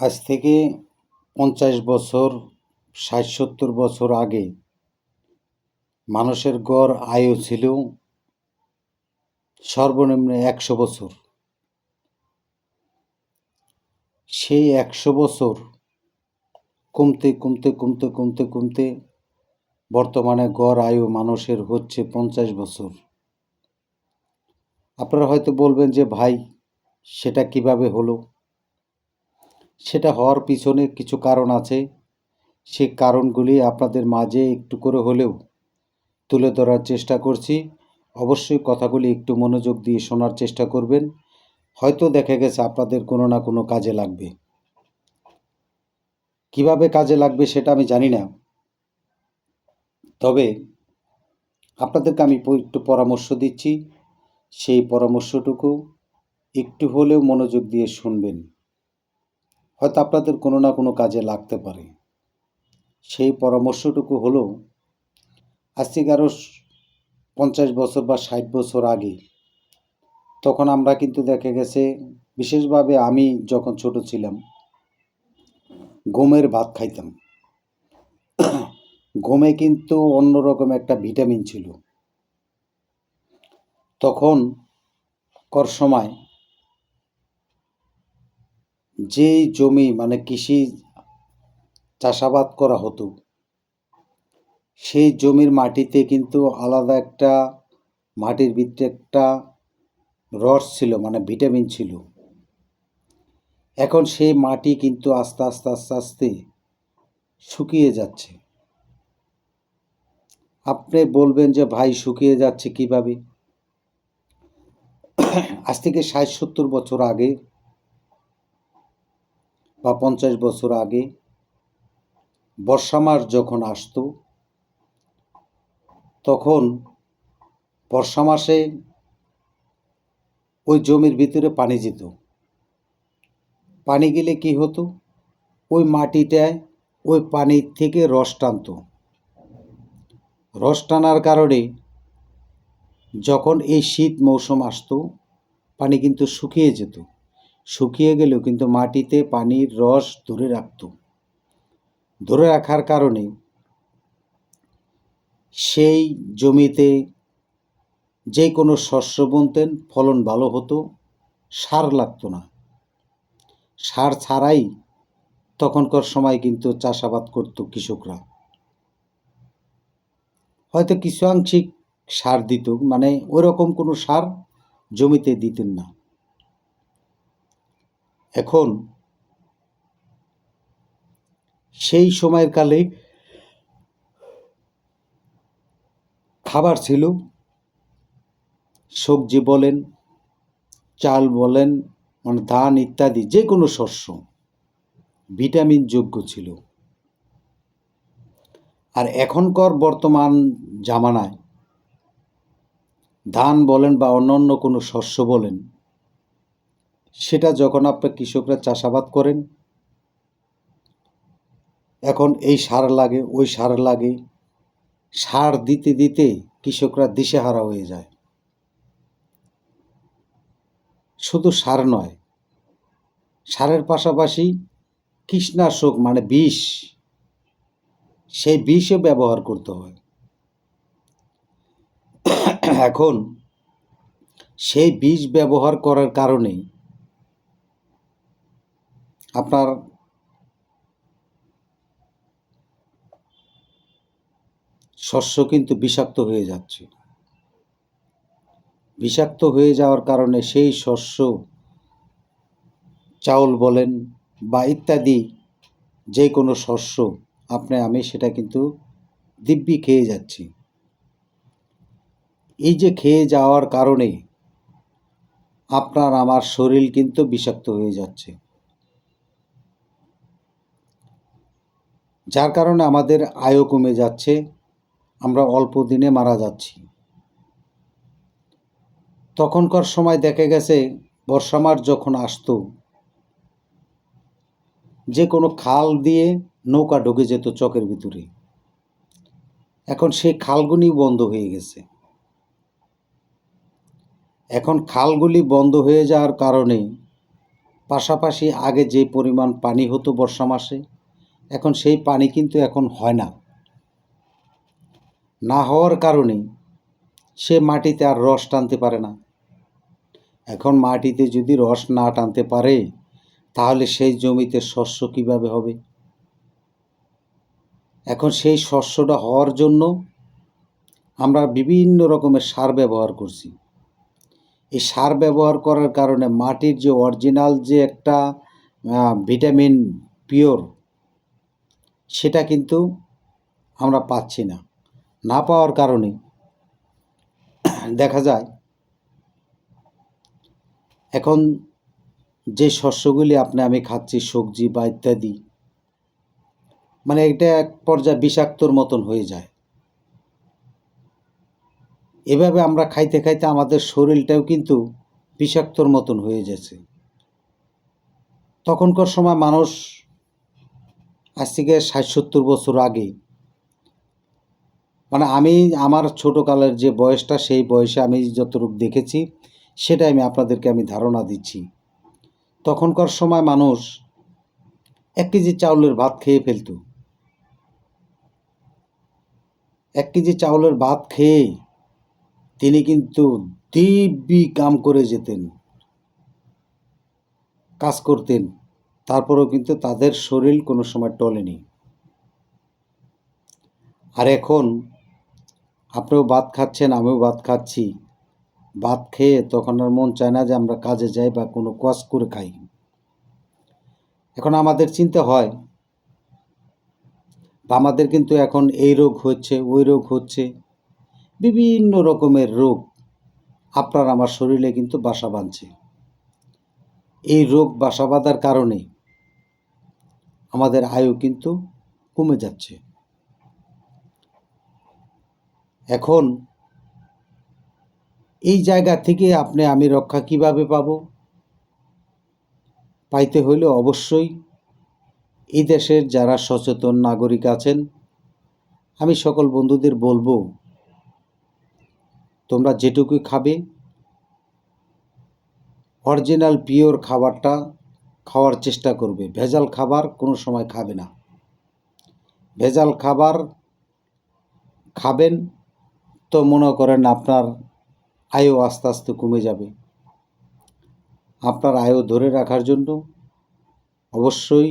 আজ থেকে পঞ্চাশ বছর, ষাট, সত্তর বছর আগে মানুষের গড় আয়ু ছিল সর্বনিম্ন একশো বছর। সেই একশো বছর কমতে কমতে কমতে কমতে কমতে বর্তমানে গড় আয়ু মানুষের হচ্ছে পঞ্চাশ বছর। আপনারা হয়তো বলবেন যে ভাই, সেটা কীভাবে হলো? সেটা হওয়ার পিছনে কিছু কারণ আছে। সেই কারণগুলি আপনাদের মাঝে একটু করে হলেও তুলে ধরার চেষ্টা করছি। অবশ্যই কথাগুলি একটু মনোযোগ দিয়ে শোনার চেষ্টা করবেন। হয়তো দেখা গেছে আপনাদের কোনো না কোনো কাজে লাগবে। কীভাবে কাজে লাগবে সেটা আমি জানি না। তবে আপনাদেরকে আমি একটু পরামর্শ দিচ্ছি। সেই পরামর্শটুকু একটু হলেও মনোযোগ দিয়ে শুনবেন। হয়তো আপনাদের কোনো না কোনো কাজে লাগতে পারে। সেই পরামর্শটুকু হলো, আজ থেকে আরও পঞ্চাশ বছর বা ষাট বছর আগে, তখন আমরা কিন্তু দেখা গেছে, বিশেষভাবে আমি যখন ছোট ছিলাম, গমের ভাত খাইতাম। গমে কিন্তু অন্যরকম একটা ভিটামিন ছিল। তখন কর সময় যেই জমি মানে কৃষি চাষাবাদ করা হতো, সেই জমির মাটিতে কিন্তু আলাদা একটা মাটির ভিতরে একটা রস ছিল মানে ভিটামিন ছিল। এখন সেই মাটি কিন্তু আস্তে আস্তে আস্তে আস্তে শুকিয়ে যাচ্ছে। আপনি বলবেন যে, ভাই, শুকিয়ে যাচ্ছে কীভাবে? আজ থেকে ষাট, সত্তর বছর আগে বা পঞ্চাশ বছর আগে বর্ষা মাস যখন আসতো, তখন বর্ষা মাসে ওই জমির ভিতরে পানি যেত। পানি গেলে কি হতো? ওই মাটিটায় ওই পানির থেকে রস টানতো। রস টানার কারণে যখন এই শীত মৌসুম আসতো, পানি কিন্তু শুকিয়ে যেত। শুকিয়ে গেলেও কিন্তু মাটিতে পানির রস ধরে রাখত। ধরে রাখার কারণে সেই জমিতে যে কোনো শস্য বুনতেন, ফলন ভালো হতো, সার লাগতো না। সার ছাড়াই তখনকার সময় কিন্তু চাষাবাদ করত কৃষকরা। হয়তো কিছু আংশিক সার দিত মানে ওইরকম কোনো সার জমিতে দিতেন না। এখন সেই সময়ের কালে খাবার ছিল। সবজি বলেন, চাল বলেন মানে ধান ইত্যাদি যে কোনো শস্য, ভিটামিন যোগ্য ছিল। আর এখনকার বর্তমান জামানায় ধান বলেন বা অন্যান্য কোনো শস্য বলেন সেটা যখন আপনার কৃষকরা চাষাবাদ করেন, এখন এই সার লাগে, ওই সার লাগে, সার দিতে দিতে কৃষকরা দিশেহারা হয়ে যায়। শুধু সার নয়, সারের পাশাপাশি কীটনাশক মানে বিষ, সেই বিষও ব্যবহার করতে হয়। এখন সেই বিষ ব্যবহার করার কারণে আপনার শস্য কিন্তু বিষাক্ত হয়ে যাচ্ছে। বিষাক্ত হয়ে যাওয়ার কারণে সেই শস্য চাউল বলেন বা ইত্যাদি যে কোনো শস্য, আপনি, আমি সেটা কিন্তু দিব্যি খেয়ে যাচ্ছি। এই যে খেয়ে যাওয়ার কারণে আপনার, আমার শরীর কিন্তু বিষাক্ত হয়ে যাচ্ছে। যার কারণে আমাদের আয়ু কমে যাচ্ছে, আমরা অল্প দিনে মারা যাচ্ছি। তখনকার সময় দেখা গেছে, বর্ষা মাস যখন আসতো, যে কোনো খাল দিয়ে নৌকা ঢুকে যেত চকের ভিতরে। এখন সেই খালগুলি বন্ধ হয়ে গেছে। এখন খালগুলি বন্ধ হয়ে যাওয়ার কারণে, পাশাপাশি আগে যে পরিমাণ পানি হতো বর্ষা মাসে এখন সেই পানি কিন্তু এখন হয় না। না হওয়ার কারণে সে মাটিতে আর রস টানতে পারে না। এখন মাটিতে যদি রস না টানতে পারে, তাহলে সেই জমিতে শস্য কীভাবে হবে? এখন সেই শস্যটা হওয়ার জন্য আমরা বিভিন্ন রকমের সার ব্যবহার করছি। এই সার ব্যবহার করার কারণে মাটির যে অরিজিনাল যে একটা ভিটামিন পিওর সেটা কিন্তু আমরা পাচ্ছি না। না পাওয়ার কারণে দেখা যায়, এখন যে শস্যগুলি আপনি আমি খাচ্ছি, সবজি বা ইত্যাদি মানে এটা এক পর্যায়ে বিষাক্তর মতন হয়ে যায়। এভাবে আমরা খাইতে খাইতে আমাদের শরীরটাও কিন্তু বিষাক্তর মতন হয়ে যাচ্ছে। তখনকার সময় মানুষ আজ থেকে ষাট সত্তর বছর আগে। মানে আমি, আমার ছোটোকালের যে বয়সটা, সেই বয়সে আমি যতটুকু দেখেছি, সেটাই আমি আপনাদেরকে আমি ধারণা দিচ্ছি। তখনকার সময় মানুষ এক কেজি চাউলের ভাত খেয়ে ফেলতো। এক কেজি চাউলের ভাত খেয়ে তিনি কিন্তু দিব্যি কাম করে যেতেন, কাজ করতেন। তারপরেও কিন্তু তাদের শরীর কোনো সময় টলেনি। আর এখন আপনিও ভাত খাচ্ছেন, আমিও ভাত খাচ্ছি। ভাত খেয়ে তখন আর মন চায় না যে আমরা কাজে যাই বা কোনো কাজ করে খাই। এখন আমাদের চিন্তা হয়, বা আমাদের কিন্তু এখন এই রোগ হচ্ছে, ওই রোগ হচ্ছে, বিভিন্ন রকমের রোগ আপনার আমার শরীরে কিন্তু বাসা বাঁধছে। এই রোগ বাসা বাঁধার কারণে আমাদের আয়ু কিন্তু কমে যাচ্ছে। এখন এই জায়গা থেকে আপনি আমি রক্ষা কীভাবে পাব? পাইতে হইলে অবশ্যই এই দেশের যারা সচেতন নাগরিক আছেন, আমি সকল বন্ধুদের বলব, তোমরা যেটুকু খাবে অরিজিনাল পিওর খাবারটা খাওয়ার চেষ্টা করবে। ভেজাল খাবার কোনো সময় খাবে না। ভেজাল খাবার খাবেন তো মনে করেন আপনার আয়ু আস্তে আস্তে কমে যাবে। আপনার আয়ু ধরে রাখার জন্য অবশ্যই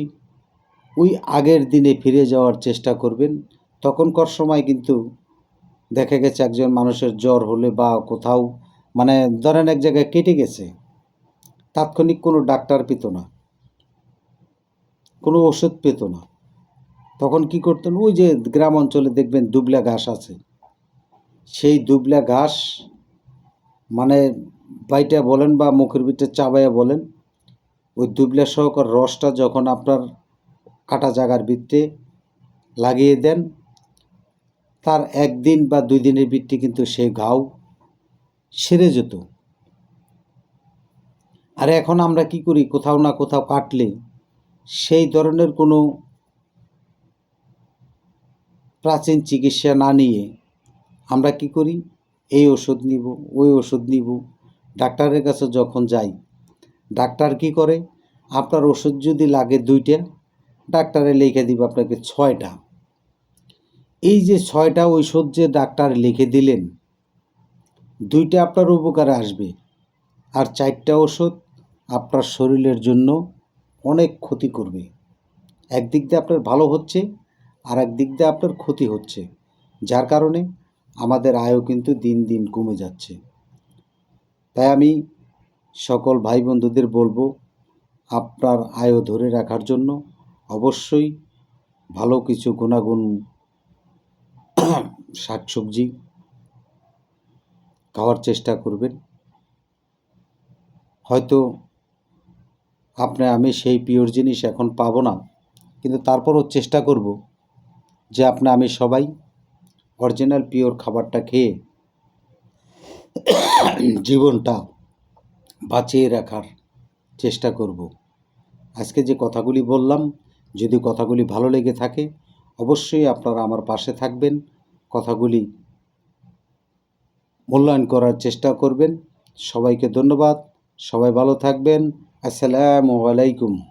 ওই আগের দিনে ফিরে যাওয়ার চেষ্টা করবেন। তখনকার সময় কিন্তু দেখা গেছে একজন মানুষের জ্বর হলে বা কোথাও মানে ধরেন এক জায়গায় কেটে গেছে, তাৎক্ষণিক কোনো ডাক্তার পেত না। কোনো ওষুধ পেত না। তখন কি করতেন? ওই যে গ্রাম অঞ্চলে দেখবেন দুবলা ঘাস আছে। সেই দুবলা ঘাস মানে বাইটা বলেন বা মুখের ভিতরে চাবাইয়া বলেন, ওই দুবলা সহকার রসটা যখন আপনার কাটা জায়গার ভিতরে লাগিয়ে দেন, তার একদিন বা দুই দিনের ভিত্তি কিন্তু সেই ঘাও সেরে যেত। আর এখন আমরা কি করি? কোথাও না কোথাও কাটলে সেই ধরনের কোনো প্রাচীন চিকিৎসা না নিয়ে আমরা কি করি? এই ওষুধ নিব, ওই ওষুধ নিব। ডাক্তারের কাছে যখন যাই, ডাক্তার কি করে? আপনার ওষুধ যদি লাগে দুইটা, ডাক্তারে লিখে দিব আপনাকে ছয়টা। এই যে ছয়টা ঔষধ যে ডাক্তার লিখে দিলেন, দুইটা আপনার উপকারে আসবে। আর চারটা ওষুধ আপনার শরীরের জন্য অনেক ক্ষতি করবে। একদিক দিয়ে আপনার ভালো হচ্ছে আর একদিক দিয়ে আপনার ক্ষতি হচ্ছে। যার কারণে আমাদের আয়ও কিন্তু দিন দিন কমে যাচ্ছে। তাই আমি সকল ভাই বন্ধুদের বলব, আপনার আয়ও ধরে রাখার জন্য অবশ্যই ভালো কিছু গুণাগুণ, শাকসবজি খাওয়ার চেষ্টা করবেন। হয়তো আপনি, আমি সেই পিওর জিনিস এখন পাবো না। কিন্তু তারপরও চেষ্টা করব যে আপনি, আমি সবাই অরিজিনাল পিওর খাবারটা খেয়ে জীবনটা বাঁচিয়ে রাখার চেষ্টা করব। আজকে যে কথাগুলি বললাম, যদি কথাগুলি ভালো লেগে থাকে, অবশ্যই আপনারা আমার পাশে থাকবেন, কথাগুলি মূল্যায়ন করার চেষ্টা করবেন। সবাইকে ধন্যবাদ, সবাই ভালো থাকবেন। আসসালামু আলাইকুম